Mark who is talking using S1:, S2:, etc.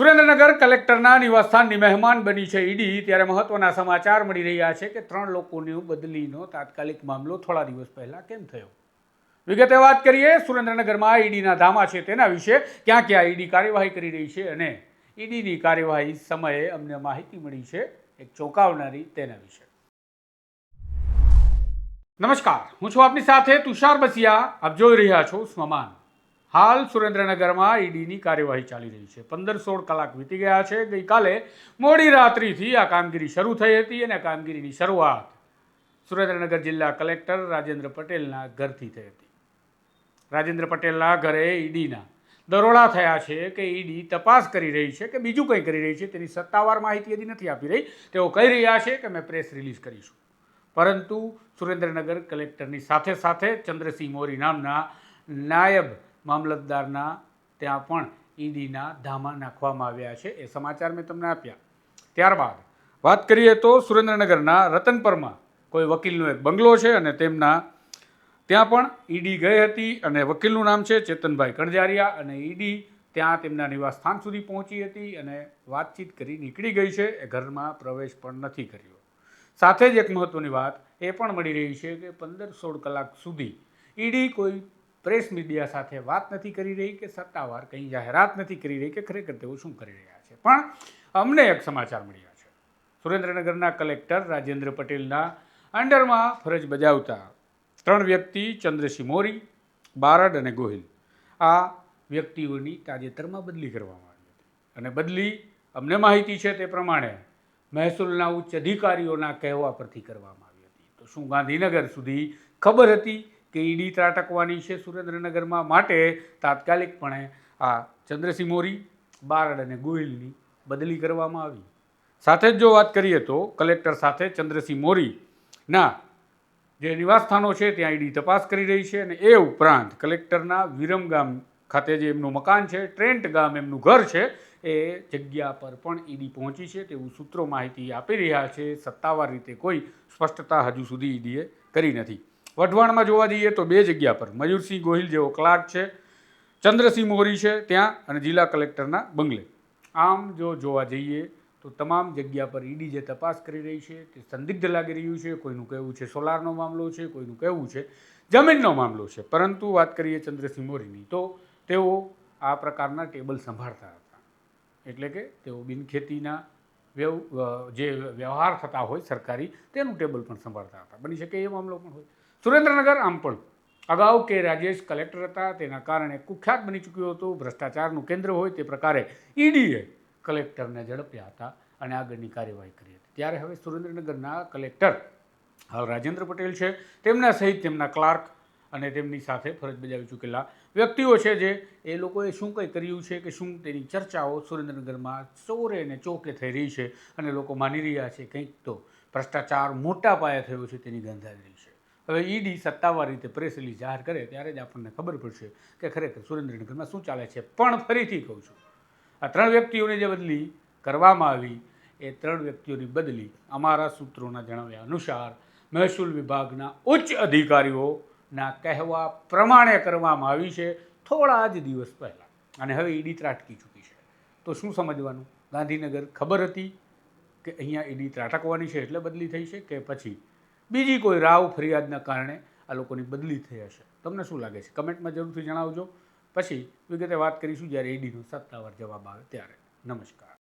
S1: સુરેન્દ્રનગર કલેક્ટરના નિવાસસ્થાનની મહેમાન બની છે ઈડી. ત્યારે મહત્વના સમાચાર મળી રહ્યા છે કે ત્રણ લોકોની બદલીનો તાત્કાલિક મામલો થોડા દિવસ પહેલા કેમ થયો? વિગતે વાત કરીએ, સુરેન્દ્રનગરમાં ઈડીના ધામા છે તેના વિશે. ક્યાં ક્યાં ઈડી કાર્યવાહી કરી રહી છે અને ઈડીની કાર્યવાહી સમયે અમને માહિતી મળી છે એક ચોંકાવનારી તેના વિશે. નમસ્કાર, હું છું આપની સાથે તુષાર બસિયા. આપ જોઈ રહ્યા છો સ્વમાન. હાલ સુરેન્દ્રનગરમાં ઈડીની કાર્યવાહી ચાલી રહી છે. પંદર સોળ કલાક વીતી ગયા છે. ગઈકાલે મોડી રાત્રિથી આ કામગીરી શરૂ થઈ હતી અને આ કામગીરીની શરૂઆત સુરેન્દ્રનગર જિલ્લા કલેક્ટર રાજેન્દ્ર પટેલના ઘરથી થઈ હતી. રાજેન્દ્ર પટેલના ઘરે ઈડીના દરોડા થયા છે કે ઈડી તપાસ કરી રહી છે કે બીજું કંઈ કરી રહી છે તેની સત્તાવાર માહિતી હજી નથી આપી રહી. તેઓ કહી રહ્યા છે કે મેં પ્રેસ રિલીઝ કરીશું. પરંતુ સુરેન્દ્રનગર કલેક્ટરની સાથે સાથે ચંદ્રસિંહ મોરી નામના નાયબ મામલતદારના ત્યાં પણ ઈડીના ધામા નાખવામાં આવ્યા છે. એ સમાચાર મેં તમને આપ્યા. ત્યારબાદ વાત કરીએ તો સુરેન્દ્રનગરના રતનપરમાં કોઈ વકીલનો એક બંગલો છે અને તેમના ત્યાં પણ ઈડી ગઈ હતી અને વકીલનું નામ છે ચેતનભાઈ કણજારિયા અને ઈડી ત્યાં તેમના નિવાસસ્થાન સુધી પહોંચી હતી અને વાતચીત કરી નીકળી ગઈ છે. એ ઘરમાં પ્રવેશ પણ નથી કર્યો. સાથે જ એક મહત્ત્વની વાત એ પણ મળી રહી છે કે પંદર સોળ કલાક સુધી ઈડી કોઈ પ્રેસ મીડિયા સાથે વાત નથી કરી રહી કે સત્તાવાર કંઈ જાહેરાત નથી કરી રહી કે ખરેખર તેઓ શું કરી રહ્યા છે. પણ અમને એક સમાચાર મળ્યા છે. સુરેન્દ્રનગરના કલેક્ટર રાજેન્દ્ર પટેલના અંડરમાં ફરજ બજાવતા ત્રણ વ્યક્તિ ચંદ્રસિંહ મોરી, બારડ અને ગોહિલ, આ વ્યક્તિઓની તાજેતરમાં બદલી કરવામાં આવી હતી. અને બદલી અમને માહિતી છે તે પ્રમાણે મહેસૂલના ઉચ્ચ અધિકારીઓના કહેવા પરથી કરવામાં આવી હતી. તો શું ગાંધીનગર સુધી ખબર હતી કે ઈડી ત્રાટકવાની છે સુરેન્દ્રનગરમાં માટે તાત્કાલિકપણે આ ચંદ્રસિંહ મોરી, બારડ અને ગોહિલની બદલી કરવામાં આવી. સાથે જ જો વાત કરીએ તો કલેક્ટર સાથે ચંદ્રસિંહ મોરીના જે નિવાસસ્થાનો છે ત્યાં ઈડી તપાસ કરી રહી છે અને એ ઉપરાંત કલેક્ટરના વિરમગામ ખાતે જે એમનું મકાન છે, ટ્રેન્ટ ગામ એમનું ઘર છે, એ જગ્યા પર પણ ઈડી પહોંચી છે તેવું સૂત્રો માહિતી આપી રહ્યા છે. સત્તાવાર રીતે કોઈ સ્પષ્ટતા હજુ સુધી ઈડીએ કરી નથી. વઢવાણમાં જોવા જઈએ તો બે જગ્યા પર મયુરસિંહ ગોહિલ જેવો ક્લાર્ક છે, ચંદ્રસિંહ મોરી છે ત્યાં અને જિલ્લા કલેક્ટરના બંગલે. આમ જો જોવા જઈએ તો તમામ જગ્યા પર ઈડી જે તપાસ કરી રહી છે તે સંદિગ્ધ લાગી રહ્યું છે, કોઈનું કહેવું છે સોલારનો મામલો છે, કોઈનું કહેવું છે જમીનનો મામલો છે. પરંતુ વાત કરીએ ચંદ્રસિંહ મોરીની તો તેઓ આ પ્રકારના ટેબલ સંભાળતા હતા. એટલે કે તેઓ બિનખેતીના વ્યવ જે વ્યવહાર થતા હોય સરકારી તેનું ટેબલ પણ સંભાળતા હતા. બની શકે એ મામલો પણ હોય. સુરેન્દ્રનગર આમ પણ. અગાઉ કે રાજેશ કલેક્ટર હતા, તેના કારણે કુખ્યાત બની ચૂક્યું હતું. ભ્રષ્ટાચારનું કેન્દ્ર હોય તે પ્રકારે ઈડીએ કલેક્ટરને ઝડપ્યા હતા અને આગળની કાર્યવાહી કરી હતી. ત્યારે હવે સુરેન્દ્રનગરના કલેક્ટર હાલ રાજેન્દ્ર પટેલ છે. તેમના સહિત તેમના ક્લાર્ક અને તેમની સાથે ફરજ બજાવી ચૂકેલા વ્યક્તિઓ છે જે એ લોકોએ શું કંઈ કર્યું છે કે શું તેની ચર્ચાઓ સુરેન્દ્રનગરમાં ચોરે ને ચોકે થઈ રહી છે અને લોકો માની રહ્યા છે કંઈક તો ભ્રષ્ટાચાર મોટા પાયે થયો છે તેની ગંધાઈ રહી છે. હવે ઈડી સત્તાવાર રીતે પ્રેસ રિલીઝ જાહેર કરે ત્યારે જ આપણને ખબર પડશે કે ખરેખર સુરેન્દ્રનગરમાં શું ચાલે છે. પણ ફરીથી કહું છું, આ ત્રણ વ્યક્તિઓની જે બદલી કરવામાં આવી, એ ત્રણ વ્યક્તિઓની બદલી અમારા સૂત્રોના જણાવ્યા અનુસાર મહેસૂલ વિભાગના ઉચ્ચ અધિકારીઓના કહેવા પ્રમાણે કરવામાં આવી છે થોડા જ દિવસ પહેલાં. અને હવે ઈડી ત્રાટકી ચૂકી છે. તો શું સમજવાનું? ગાંધીનગર ખબર હતી કે અહીંયા ઈડી ત્રાટકવાની છે એટલે બદલી થઈ છે કે પછી? બીજી કોઈ રાવ ફરિયાદના કારણે આ લોકોની બદલી થઈ હશે. તમને શું લાગે છે? કમેન્ટમાં જરૂરથી જણાવજો. પછી વિગતે વાત કરીશું જ્યારે ઈડીનો સત્તાવાર જવાબ આવે ત્યારે. નમસ્કાર.